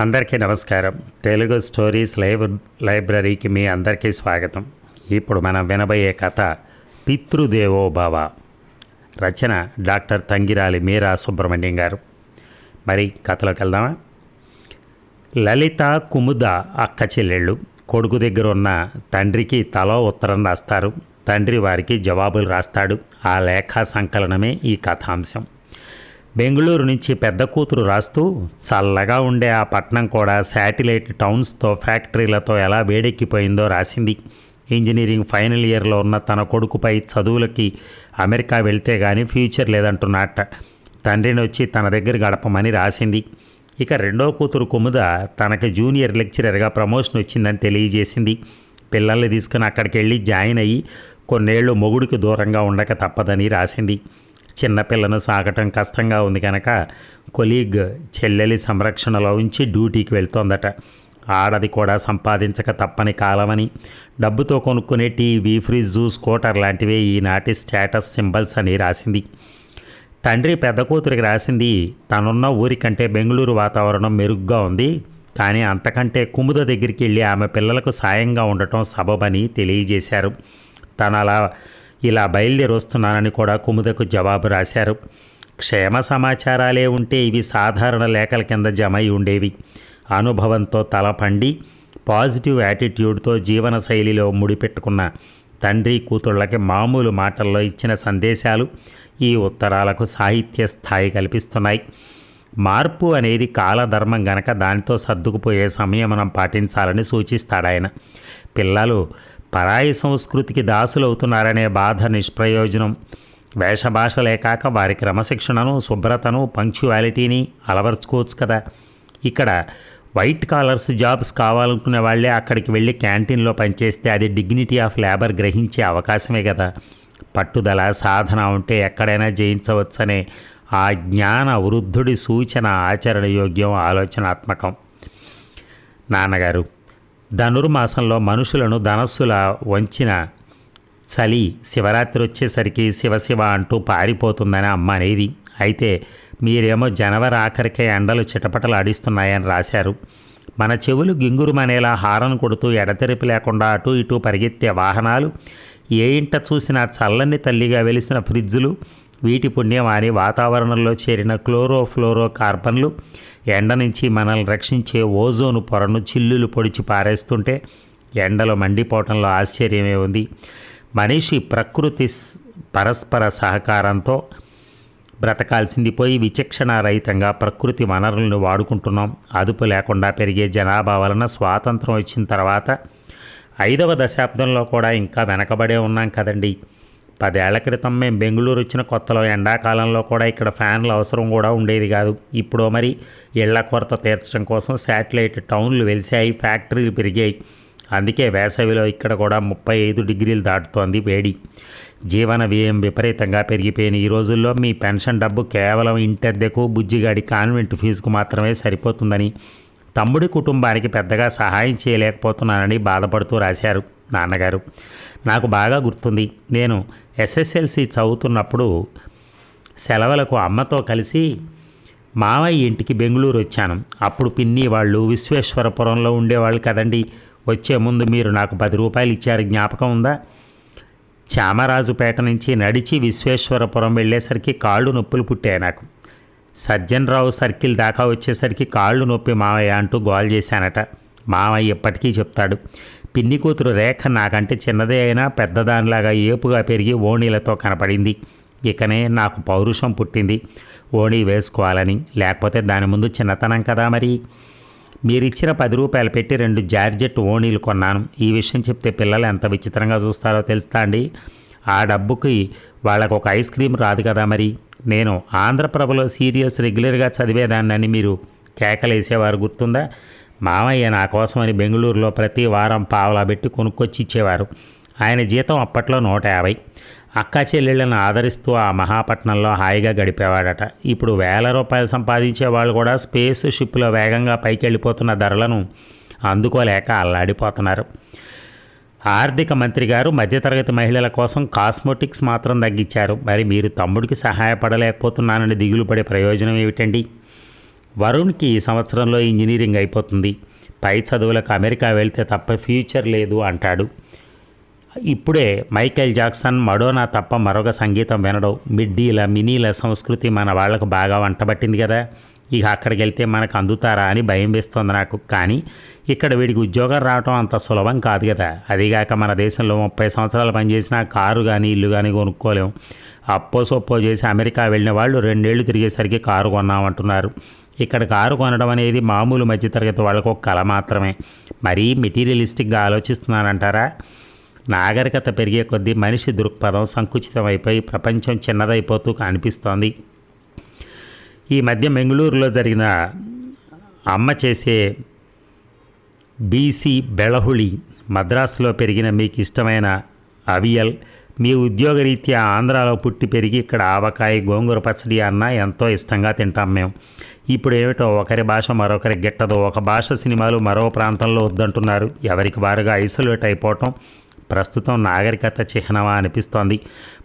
అందరికీ నమస్కారం. తెలుగు స్టోరీస్ లైబ్ లైబ్రరీకి మీ అందరికీ స్వాగతం. ఇప్పుడు మనం వినబోయే కథ పితృదేవో భవ రచన డాక్టర్ తంగిరాలి మీరా సుబ్రహ్మణ్యం గారు. మరి కథలోకి వెళ్దామా? లలిత కుముద అక్క చెల్లెళ్ళు కొడుకు దగ్గర ఉన్న తండ్రికి తలో ఉత్తరం రాస్తారు. తండ్రి వారికి జవాబులు రాస్తాడు. ఆ లేఖా సంకలనమే ఈ కథాంశం. బెంగళూరు నుంచి పెద్ద కూతురు రాస్తూ చల్లగా ఉండే ఆ పట్టణం కూడా శాటిలైట్ టౌన్స్తో ఫ్యాక్టరీలతో ఎలా వేడెక్కిపోయిందో రాసింది. ఇంజనీరింగ్ ఫైనల్ ఇయర్లో ఉన్న తన కొడుకుపై చదువులకి అమెరికా వెళ్తే కానీ ఫ్యూచర్ లేదంటున్నట్ట. తండ్రిని వచ్చి తన దగ్గర గడపమని రాసింది. ఇక రెండో కూతురు కుముద తనకి జూనియర్ లెక్చరర్గా ప్రమోషన్ వచ్చిందని తెలియజేసింది. పిల్లల్ని తీసుకుని అక్కడికి వెళ్ళి జాయిన్ అయ్యి కొన్నేళ్ళు మొగుడికి దూరంగా ఉండక తప్పదని రాసింది. చిన్నపిల్లను సాగటం కష్టంగా ఉంది కనుక కొలీగ్ చెల్లెలి సంరక్షణలో ఉంచి డ్యూటీకి వెళ్తోందట. ఆడది కూడా సంపాదించక తప్పని కాలమని. డబ్బుతో కొనుక్కునే టీవీ ఫ్రిడ్జ్ స్కూటర్ లాంటివే ఈనాటి స్టేటస్ సింబల్స్ అని రాసింది. తండ్రి పెద్ద కూతురికి రాసింది తనున్న ఊరికంటే బెంగళూరు వాతావరణం మెరుగ్గా ఉంది. కానీ అంతకంటే కుముద దగ్గరికి వెళ్ళి ఆమె పిల్లలకు సాయంగా ఉండటం సబబని తెలియజేశారు. తను అలా ఇలా బయలుదేరొస్తున్నానని కూడా కుముదకు జవాబు రాశారు. క్షేమ సమాచారాలే ఉంటే ఇవి సాధారణ లేఖల కింద జమై ఉండేవి. అనుభవంతో తలపండి పాజిటివ్ యాటిట్యూడ్తో జీవన శైలిలో ముడిపెట్టుకున్న తండ్రి కూతుళ్ళకి మామూలు మాటల్లో ఇచ్చిన సందేశాలు ఈ ఉత్తరాలకు సాహిత్య స్థాయి కల్పిస్తున్నాయి. మార్పు అనేది కాలధర్మం గనక దానితో సర్దుకుపోయే సంయమనం పాటించాలని సూచిస్తాడాయన. పిల్లలు పరాయి సంస్కృతికి దాసులవుతున్నారనే బాధ నిష్ప్రయోజనం. వేషభాషలే కాక వారి క్రమశిక్షణను శుభ్రతను పంక్చువాలిటీని అలవర్చుకోవచ్చు కదా. ఇక్కడ వైట్ కాలర్స్ జాబ్స్ కావాలనుకునే వాళ్ళే అక్కడికి వెళ్ళి క్యాంటీన్లో పనిచేస్తే అది డిగ్నిటీ ఆఫ్ లేబర్ గ్రహించే అవకాశమే కదా. పట్టుదల సాధన ఉంటే ఎక్కడైనా జయించవచ్చనే ఆ జ్ఞాన వృద్ధుడి సూచన ఆచరణ యోగ్యం ఆలోచనాత్మకం. నాన్నగారు ధనుర్మాసంలో మనుషులను ధనస్సుల వంచిన చలి శివరాత్రి వచ్చేసరికి శివశివ అంటూ పారిపోతుందని అమ్మ అనేది అయితే మీరేమో జనవరి ఆఖరికే ఎండలు చిటపటలు ఆడిస్తున్నాయని రాశారు. మన చెవులు గింగురుమనేలా హారన్ కొడుతూ ఎడతెరిపి లేకుండా అటు ఇటు పరిగెత్తే వాహనాలు ఏ ఇంట చూసినా చల్లని తల్లిగా వెలిసిన ఫ్రిడ్జులు వీటి పుణ్యమాని వాతావరణంలో చేరిన క్లోరోఫ్లోరో కార్బన్లు ఎండ నుంచి మనల్ని రక్షించే ఓజోను పొరను చిల్లులు పొడిచి పారేస్తుంటే ఎండలో మండిపోవటంలో ఆశ్చర్యమే ఉంది. మనిషి ప్రకృతి పరస్పర సహకారంతో బ్రతకాల్సింది పోయి విచక్షణారహితంగా ప్రకృతి వనరులను వాడుకుంటున్నాం. అదుపు లేకుండా పెరిగే జనాభా వలన స్వాతంత్రం వచ్చిన తర్వాత ఐదవ దశాబ్దంలో కూడా ఇంకా వెనకబడే ఉన్నాం కదండీ. పదేళ్ళ క్రితం మేము బెంగళూరు వచ్చిన కొత్తలో ఎండాకాలంలో కూడా ఇక్కడ ఫ్యాన్ల అవసరం కూడా ఉండేది కాదు. ఇప్పుడు మరి ఇళ్ళ కొరత తీర్చడం కోసం శాటిలైట్ టౌన్లు వెలిసాయి ఫ్యాక్టరీలు పెరిగాయి. అందుకే వేసవిలో ఇక్కడ కూడా ముప్పై ఐదు డిగ్రీలు దాటుతోంది వేడి. జీవన వ్యయం విపరీతంగా పెరిగిపోయిన ఈ రోజుల్లో మీ పెన్షన్ డబ్బు కేవలం ఇంటద్దెకు బుజ్జిగాడి కాన్వెంట్ ఫీజుకు మాత్రమే సరిపోతుందని తమ్ముడి కుటుంబానికి పెద్దగా సహాయం చేయలేకపోతున్నానని బాధపడుతూ రాశారు నాన్నగారు. నాకు బాగా గుర్తుంది. నేను ఎస్ఎస్ఎల్సి చదువుతున్నప్పుడు సెలవులకు అమ్మతో కలిసి మావయ్య ఇంటికి బెంగళూరు వచ్చాను. అప్పుడు పిన్ని వాళ్ళు విశ్వేశ్వరపురంలో ఉండేవాళ్ళు కదండి. వచ్చే ముందు మీరు నాకు పది రూపాయలు ఇచ్చారు. జ్ఞాపకం ఉందా? చామరాజుపేట నుంచి నడిచి విశ్వేశ్వరపురం వెళ్ళేసరికి కాళ్ళు నొప్పులు పుట్టాయి నాకు. సజ్జనరావు సర్కిల్ దాకా వచ్చేసరికి కాళ్ళు నొప్పి మావయ్య అంటూ గోల్ చేశానట. మావయ్య ఎప్పటికీ చెప్తాడు పిన్ని కూతురు రేఖ నాకంటే చిన్నదే అయినా పెద్దదానిలాగా ఏపుగా పెరిగి ఓణీలతో కనపడింది. ఇకనే నాకు పౌరుషం పుట్టింది. ఓణీ వేసుకోవాలని లేకపోతే దాని ముందు చిన్నతనం కదా మరి? మీరిచ్చిన పది రూపాయలు పెట్టి రెండు జార్జెట్ ఓణీలు కొన్నాను. ఈ విషయం చెప్తే పిల్లలు ఎంత విచిత్రంగా చూస్తారో తెలుస్తా అండి. ఆ డబ్బుకి వాళ్ళకు ఒక ఐస్ క్రీమ్ రాదు కదా మరి? నేను ఆంధ్రప్రభలో సీరియల్స్ రెగ్యులర్గా చదివేదాన్నని మీరు కేకలేసేవారు గుర్తుందా? మామయ్య నా కోసమని బెంగళూరులో ప్రతి వారం పావలా పెట్టి కొనుక్కొచ్చి ఇచ్చేవారు ఆయన జీతం అప్పట్లో నూట యాభై. అక్కా చెల్లెళ్ళను ఆదరిస్తూ ఆ మహాపట్నంలో హాయిగా గడిపేవాడట. ఇప్పుడు వేల రూపాయలు సంపాదించే వాళ్ళు కూడా స్పేస్ షిప్లో వేగంగా పైకి వెళ్ళిపోతున్న ధరలను అందుకోలేక అల్లాడిపోతున్నారు. ఆర్థిక మంత్రి గారు మధ్యతరగతి మహిళల కోసం కాస్మోటిక్స్ మాత్రం తగ్గించారు. మరి మీరు తమ్ముడికి సహాయపడలేకపోతున్నానని దిగులు పడే ప్రయోజనం ఏమిటండి? వరుణ్కి ఈ సంవత్సరంలో ఇంజనీరింగ్ అయిపోతుంది. పై చదువులకు అమెరికా వెళ్తే తప్ప ఫ్యూచర్ లేదు అంటాడు. ఇప్పుడే మైకేల్ జాక్సన్ మడోనా తప్ప మరొక సంగీతం వినడం మిడ్డీల మినీల సంస్కృతి మన వాళ్ళకు బాగా వంటబట్టింది కదా. ఇక అక్కడికి వెళ్తే మనకు అందుతారా అని భయం వేస్తోంది నాకు. కానీ ఇక్కడ వీడికి ఉద్యోగం రావటం అంత సులభం కాదు కదా. అదిగాక మన దేశంలో ముప్పై సంవత్సరాలు పనిచేసిన కారు కానీ ఇల్లు కానీ కొనుక్కోలేం. అప్పో సొప్పో చేసి అమెరికా వెళ్ళిన వాళ్ళు రెండేళ్ళు తిరిగేసరికి కారు కొన్నామంటున్నారు. ఇక్కడ కారు కొనడం అనేది మామూలు మధ్యతరగతి వాళ్ళకు ఒక కళ మాత్రమే. మరీ మెటీరియలిస్టిక్గా ఆలోచిస్తున్నారంటారా నాగరికత పెరిగే కొద్దీ మనిషి దృక్పథం సంకుచితమైపోయి ప్రపంచం చిన్నదైపోతూ కనిపిస్తోంది. ఈ మధ్య బెంగళూరులో జరిగిన అమ్మ చేసే బీసీ బెళహుళి మద్రాసులో పెరిగిన మీకు ఇష్టమైన అవియల్ మీ ఉద్యోగరీత్యా ఆంధ్రాలో పుట్టి పెరిగి ఇక్కడ ఆవకాయ గోంగూర పచ్చడి అన్న ఎంతో ఇష్టంగా తింటాం మేము ఇప్పుడు ఏమిటో ఒకరి భాష మరొకరి గిట్టదు. ఒక భాష సినిమాలు మరో ప్రాంతంలో వద్దంటున్నారు. ఎవరికి వారుగా ఐసోలేట్ అయిపోవటం ప్రస్తుతం నాగరికత చిహ్నమా అనిపిస్తోంది.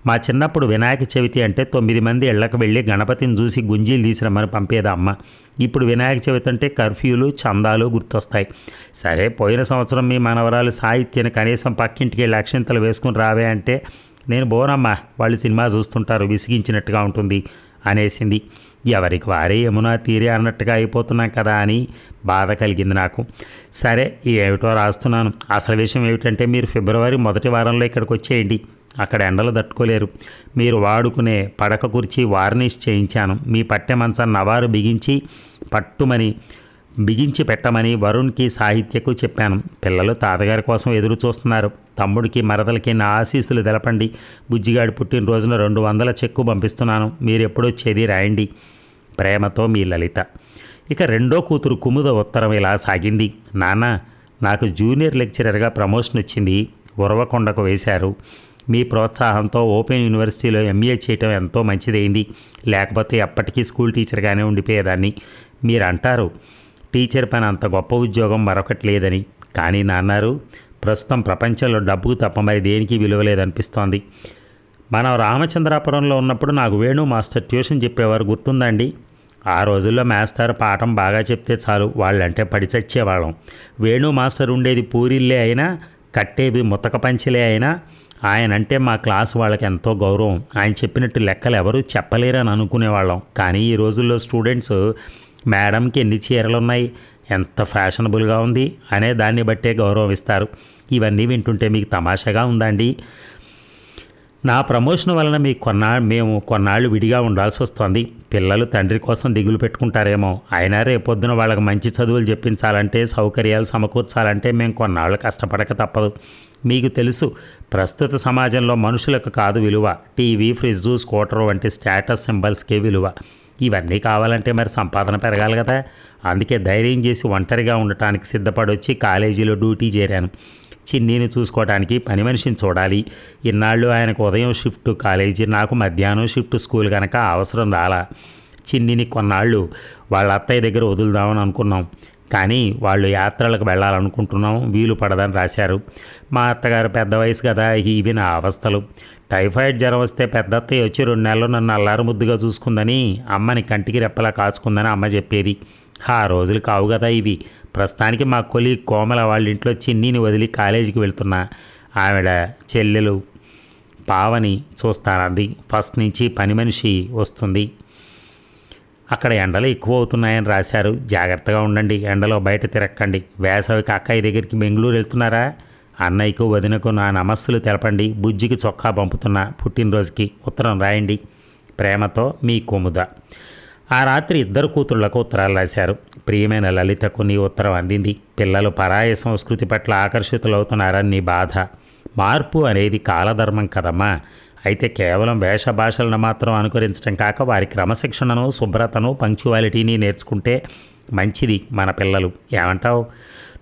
మా చిన్నప్పుడు వినాయక చవితి అంటే తొమ్మిది మంది ఇళ్ళకు వెళ్ళి గణపతిని చూసి గుంజీలు తీసిరమ్మని పంపేది అమ్మ. ఇప్పుడు వినాయక చవితి అంటే కర్ఫ్యూలు చందాలు గుర్తొస్తాయి. సరే పోయిన సంవత్సరం మీ మనవరాలు సాహిత్యాన్ని కనీసం పక్కింటికి వెళ్ళి అక్షింతలు వేసుకుని రావే అంటే నేను బోనమ్మా వాళ్ళు సినిమా చూస్తుంటారు విసిగించినట్టుగా ఉంటుంది అనేసింది. ఎవరికి వారే యమునా తీరే అన్నట్టుగా అయిపోతున్నాం కదా అని బాధ కలిగింది నాకు. సరే ఏమిటో రాస్తున్నాను. అసలు విషయం ఏమిటంటే మీరు ఫిబ్రవరి మొదటి వారంలో ఇక్కడికి వచ్చేయండి. అక్కడ ఎండలు తట్టుకోలేరు. మీరు వాడుకునే పడక కుర్చీ వార్నిష్ చేయించాను. మీ పట్టె మంచాన్ని నవారు బిగించి పట్టుమని బిగించి పెట్టమని వరుణ్కి సాహిత్యకు చెప్పాను. పిల్లలు తాతగారి కోసం ఎదురు చూస్తున్నారు. తమ్ముడికి మరదలకి నా ఆశీస్సులు తెలపండి. బుజ్జిగాడి పుట్టినరోజున రెండు వందల చెక్కు పంపిస్తున్నాను. మీరు ఎప్పుడొచ్చేది రాయండి. ప్రేమతో మీ లలిత. ఇక రెండో కూతురు కుముద ఉత్తరం ఇలా సాగింది. నాన్న నాకు జూనియర్ లెక్చరర్గా ప్రమోషన్ వచ్చింది. ఉరవకొండకు వేశారు. మీ ప్రోత్సాహంతో ఓపెన్ యూనివర్సిటీలో ఎంఏ చేయటం ఎంతో మంచిదైంది లేకపోతే ఎప్పటికీ స్కూల్ టీచర్గానే ఉండిపోయేదాన్ని. మీరు అంటారు టీచర్ పని అంత గొప్ప ఉద్యోగం మరొకటి లేదని. కానీ నాన్నారు ప్రస్తుతం ప్రపంచంలో డబ్బుకు తప్ప మరి దేనికి విలువ లేదనిపిస్తోంది. మనం రామచంద్రాపురంలో ఉన్నప్పుడు నాకు వేణు మాస్టర్ ట్యూషన్ చెప్పేవారు గుర్తుందండి ఆ రోజుల్లో మాస్టర్ పాఠం బాగా చెప్తే చాలు వాళ్ళంటే పడి చచ్చేవాళ్ళం. వేణు మాస్టర్ ఉండేది పూరిల్లే అయినా కట్టేవి ముతక పంచలే అయినా ఆయన అంటే మా క్లాస్ వాళ్ళకి ఎంతో గౌరవం. ఆయన చెప్పినట్టు లెక్కలు ఎవరూ చెప్పలేరని అనుకునేవాళ్ళం. కానీ ఈ రోజుల్లో స్టూడెంట్స్ మేడంకి ఎన్ని చీరలు ఉన్నాయి ఎంత ఫ్యాషనబుల్గా ఉంది? అనే దాన్ని బట్టే గౌరవం ఇస్తారు. ఇవన్నీ వింటుంటే మీకు తమాషాగా ఉందండి నా ప్రమోషన్ వలన మీ కొన్నా మేము కొన్నాళ్ళు విడిగా ఉండాల్సి వస్తుంది. పిల్లలు తండ్రి కోసం దిగులు పెట్టుకుంటారేమో. అయినా రేపొద్దున వాళ్ళకి మంచి చదువులు చెప్పించాలంటే సౌకర్యాలు సమకూర్చాలంటే మేము కొన్నాళ్ళు కష్టపడక తప్పదు. మీకు తెలుసు ప్రస్తుత సమాజంలో మనుషులకు కాదు విలువ. టీవీ ఫ్రిడ్జ్ స్కూటర్ వంటి స్టేటస్ సింబల్స్కే విలువ. ఇవన్నీ కావాలంటే మరి సంపాదన పెరగాలి కదా. అందుకే ధైర్యం చేసి ఒంటరిగా ఉండటానికి సిద్ధపడొచ్చి కాలేజీలో డ్యూటీ చేరాను. చిన్నీని చూసుకోవడానికి పని మనిషిని చూడాలి. ఇన్నాళ్ళు ఆయనకు ఉదయం షిఫ్ట్ కాలేజీ నాకు మధ్యాహ్నం షిఫ్ట్ స్కూల్ కనుక అవసరం రాలా. చిన్నిని కొన్నాళ్ళు వాళ్ళ అత్తయ్య దగ్గర వదులుదామని అనుకున్నాం. కానీ వాళ్ళు యాత్రలకు వెళ్ళాలనుకుంటున్నాం. వీలు పడదని రాశారు. మా అత్తగారు పెద్ద వయసు కదా ఇవి నా అవస్థలు. టైఫాయిడ్ జ్వరం వస్తే పెద్ద అత్తయ్య వచ్చి రెండు నెలలు నన్ను అల్లారు ముద్దుగా చూసుకుందని అమ్మని కంటికి రెప్పలా కాచుకుందని అమ్మ చెప్పేది. ఆ రోజులు కావు కదా ఇవి. ప్రస్తుతానికి మా కొలి కోమల వాళ్ళ ఇంట్లో చిన్నీని వదిలి కాలేజీకి వెళ్తున్నా. ఆవిడ చెల్లెలు పావని చూస్తానంది. ఫస్ట్ నుంచి పని మనిషి వస్తుంది. అక్కడ ఎండలు ఎక్కువ అవుతున్నాయని రాశారు. జాగ్రత్తగా ఉండండి. ఎండలో బయట తిరక్కండి. వేసవికి అక్కయ్య దగ్గరికి బెంగళూరు వెళ్తున్నారా? అన్నయ్యకు వదినకు నా నమస్సులు తెలపండి. బుజ్జికి చొక్కా పంపుతున్నా పుట్టినరోజుకి. ఉత్తరం రాయండి. ప్రేమతో మీ కుముద. ఆ రాత్రి ఇద్దరు కూతుళ్ళకు ఉత్తరాలు రాశారు. ప్రియమైన లలితకు నీ ఉత్తరం అందింది. పిల్లలు పరాయ సంస్కృతి పట్ల ఆకర్షితులవుతున్నారని నీ బాధ. మార్పు అనేది కాలధర్మం కదమ్మా. అయితే కేవలం వేషభాషలను మాత్రం అనుకరించడం కాక వారి క్రమశిక్షణను శుభ్రతను పంక్చువాలిటీని నేర్చుకుంటే మంచిది మన పిల్లలు. ఏమంటావు?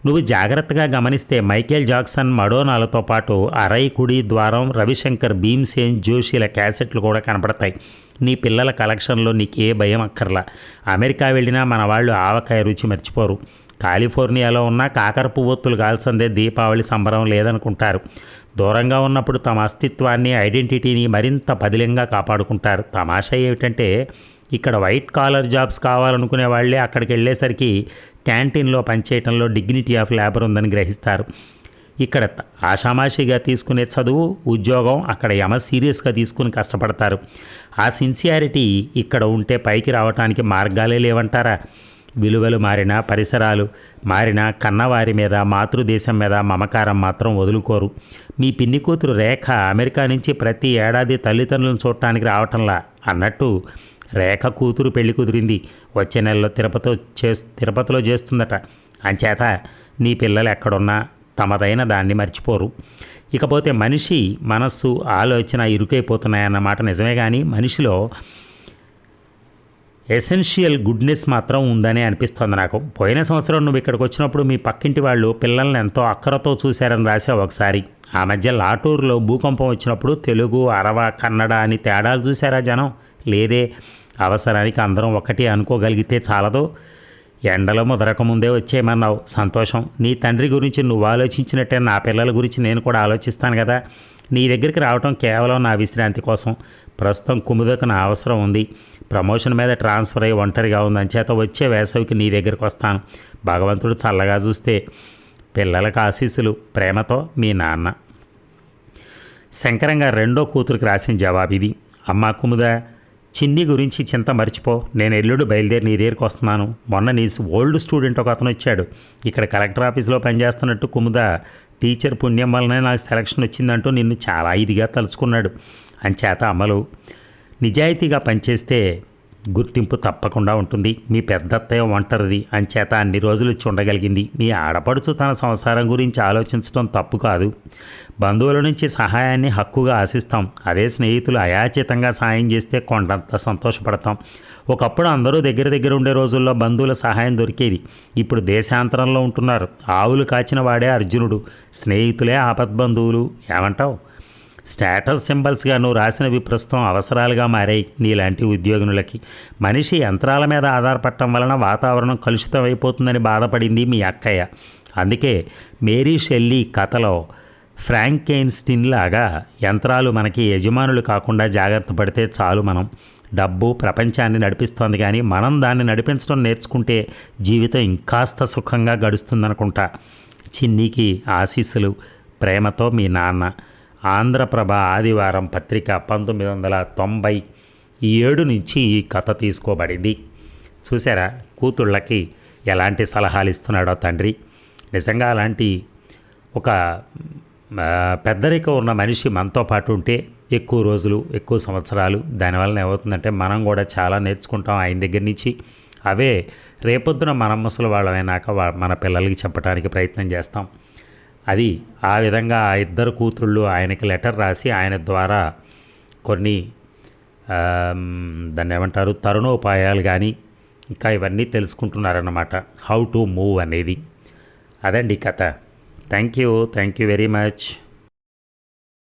నువ్వు జాగ్రత్తగా గమనిస్తే మైకేల్ జాక్సన్ మడోనాలతో పాటు అరై కుడి ద్వారం రవిశంకర్ భీమ్సేన్ జోషిల క్యాసెట్లు కూడా కనపడతాయి నీ పిల్లల కలెక్షన్లో నీకు ఏ భయం అక్కర్లా. అమెరికా వెళ్ళినా మన వాళ్ళు ఆవకాయ రుచి మర్చిపోరు. కాలిఫోర్నియాలో ఉన్న కాకర పువ్వొత్తులు కాల్సందే దీపావళి సంబరం లేదనుకుంటారు. దూరంగా ఉన్నప్పుడు తమ అస్తిత్వాన్ని ఐడెంటిటీని మరింత పదిలంగా కాపాడుకుంటారు. తమాషా ఏమిటంటే ఇక్కడ వైట్ కాలర్ జాబ్స్ కావాలనుకునే వాళ్ళే అక్కడికి వెళ్ళేసరికి క్యాంటీన్లో పనిచేయటంలో డిగ్నిటీ ఆఫ్ లేబర్ ఉందని గ్రహిస్తారు. ఇక్కడ త- ఆషామాషిగా తీసుకునే చదువు ఉద్యోగం అక్కడ యమ సీరియస్గా తీసుకుని కష్టపడతారు. ఆ సిన్సియారిటీ ఇక్కడ ఉంటే పైకి రావడానికి మార్గాలే లేవంటారా? విలువలు మారినా పరిసరాలు మారినా కన్నవారి మీద మాతృదేశం మీద మమకారం మాత్రం వదులుకోరు. మీ పిన్ని కూతురు రేఖ అమెరికా నుంచి ప్రతి ఏడాది తల్లిదండ్రులను చూడటానికి రావటంలా అన్నట్టు రేఖ కూతురు పెళ్ళి కుదిరింది. వచ్చే నెలలో తిరుపతి చే తిరుపతిలో చేస్తుందట. అంచేత నీ పిల్లలు ఎక్కడున్నా తమదైన దాన్ని మర్చిపోరు. ఇకపోతే మనిషి మనస్సు ఆలోచన ఇరుకైపోతున్నాయన్నమాట నిజమే కానీ మనిషిలో ఎసెన్షియల్ గుడ్నెస్ మాత్రం ఉందని అనిపిస్తుంది నాకు. పోయిన సంవత్సరం నువ్వు ఇక్కడికి వచ్చినప్పుడు మీ పక్కింటి వాళ్ళు పిల్లల్ని ఎంతో అక్కరతో చూశారని రాసావు ఒకసారి. ఆ మధ్య లాటూరులో భూకంపం వచ్చినప్పుడు తెలుగు అరవ కన్నడ అని తేడాలు చూసారా జనం? లేదే. అవసరానికి అందరం ఒకటి అనుకోగలిగితే చాలదు. ఎండలో ముదరక ముందే వచ్చేయమన్నావు. సంతోషం. నీ తండ్రి గురించి నువ్వు ఆలోచించినట్టే నా పిల్లల గురించి నేను కూడా ఆలోచిస్తాను కదా. నీ దగ్గరికి రావటం కేవలం నా విశ్రాంతి కోసం. ప్రస్తుతం కుముదకు నా అవసరం ఉంది. ప్రమోషన్ మీద ట్రాన్స్ఫర్ అయ్యి ఒంటరిగా ఉంది. అంచేత వచ్చే వేసవికి నీ దగ్గరికి వస్తాను. భగవంతుడు చల్లగా చూస్తే పిల్లలకు ఆశీస్సులు. ప్రేమతో మీ నాన్న. శంకరంగా రెండో కూతురికి రాసిన జవాబు ఇది అమ్మా కుముద చిన్ని గురించి చింత మర్చిపో. నేను ఎల్లుడు బయలుదేరి నీ దగ్గరికి వస్తున్నాను. మొన్న నీ ఓల్డ్ స్టూడెంట్ ఒక అతను వచ్చాడు. ఇక్కడ కలెక్టర్ ఆఫీస్లో పనిచేస్తున్నట్టు కుముద. టీచర్ పుణ్యం వల్లనే నాకు సెలక్షన్ వచ్చిందంటూ నిన్ను చాలా ఇదిగా తలుచుకున్నాడు. అంచేత అమలు. నిజాయితీగా పనిచేస్తే గుర్తింపు తప్పకుండా ఉంటుంది. మీ పెద్దత్తయ్య ఒంటరిది. అంచేత అన్ని రోజులు చూడగలిగింది. మీ ఆడపడుచు తన సంసారం గురించి ఆలోచించడం తప్పు కాదు. బంధువుల నుంచి సహాయాన్ని హక్కుగా ఆశిస్తాం. అదే స్నేహితులు అయాచితంగా సాయం చేస్తే కొండంత సంతోషపడతాం. ఒకప్పుడు అందరూ దగ్గర దగ్గర ఉండే రోజుల్లో బంధువుల సహాయం దొరికేది. ఇప్పుడు దేశాంతరంలో ఉంటున్నారు. ఆవులు కాచిన వాడే అర్జునుడు. స్నేహితులే ఆపద్బంధువులు. ఏమంటావు? స్టేటస్ సింబల్స్గా నువ్వు రాసినవి ప్రస్తుతం అవసరాలుగా మారాయి నీలాంటి ఉద్యోగినులకి. మనిషి యంత్రాల మీద ఆధారపడటం వలన వాతావరణం కలుషితం అయిపోతుందని బాధపడింది మీ అక్కయ్య. అందుకే మేరీ షెల్లీ కథలో ఫ్రాంకెయిన్స్టిన్ లాగా యంత్రాలు మనకి యజమానులు కాకుండా జాగ్రత్త పడితే చాలు మనం. డబ్బు ప్రపంచాన్ని నడిపిస్తోంది కానీ మనం దాన్ని నడిపించడం నేర్చుకుంటే జీవితం ఇంకాస్త సుఖంగా గడుస్తుందనుకుంటా. చిన్నీకి ఆశీస్సులు ప్రేమతో మీ నాన్న. ఆంధ్రప్రభ ఆదివారం పత్రిక పంతొమ్మిది వందల తొంభై ఏడు నుంచి ఈ కథ తీసుకోబడింది. చూసారా కూతుళ్ళకి ఎలాంటి సలహాలు ఇస్తున్నాడో తండ్రి? నిజంగా అలాంటి ఒక పెద్దరిక పెద్దరికం ఉన్న మనిషి మనతో పాటు ఉంటే ఎక్కువ రోజులు ఎక్కువ సంవత్సరాలు దానివల్ల ఏమవుతుందంటే మనం కూడా చాలా నేర్చుకుంటాం ఆయన దగ్గర నుంచి. అవే రేపొద్దున మనం ముసలి వాళ్ళమైనాక మన పిల్లలకి చెప్పడానికి ప్రయత్నం చేస్తాం. అది ఆ విధంగా ఆ ఇద్దరు కూతుళ్ళు ఆయనకి లెటర్ రాసి ఆయన ద్వారా కొన్ని దాన్ని ఏమంటారు తరుణోపాయాలు కానీ ఇంకా ఇవన్నీ తెలుసుకుంటున్నారన్నమాట. హౌ టు మూవ్ అనేది. అదండి కథ. Thank you thank you very much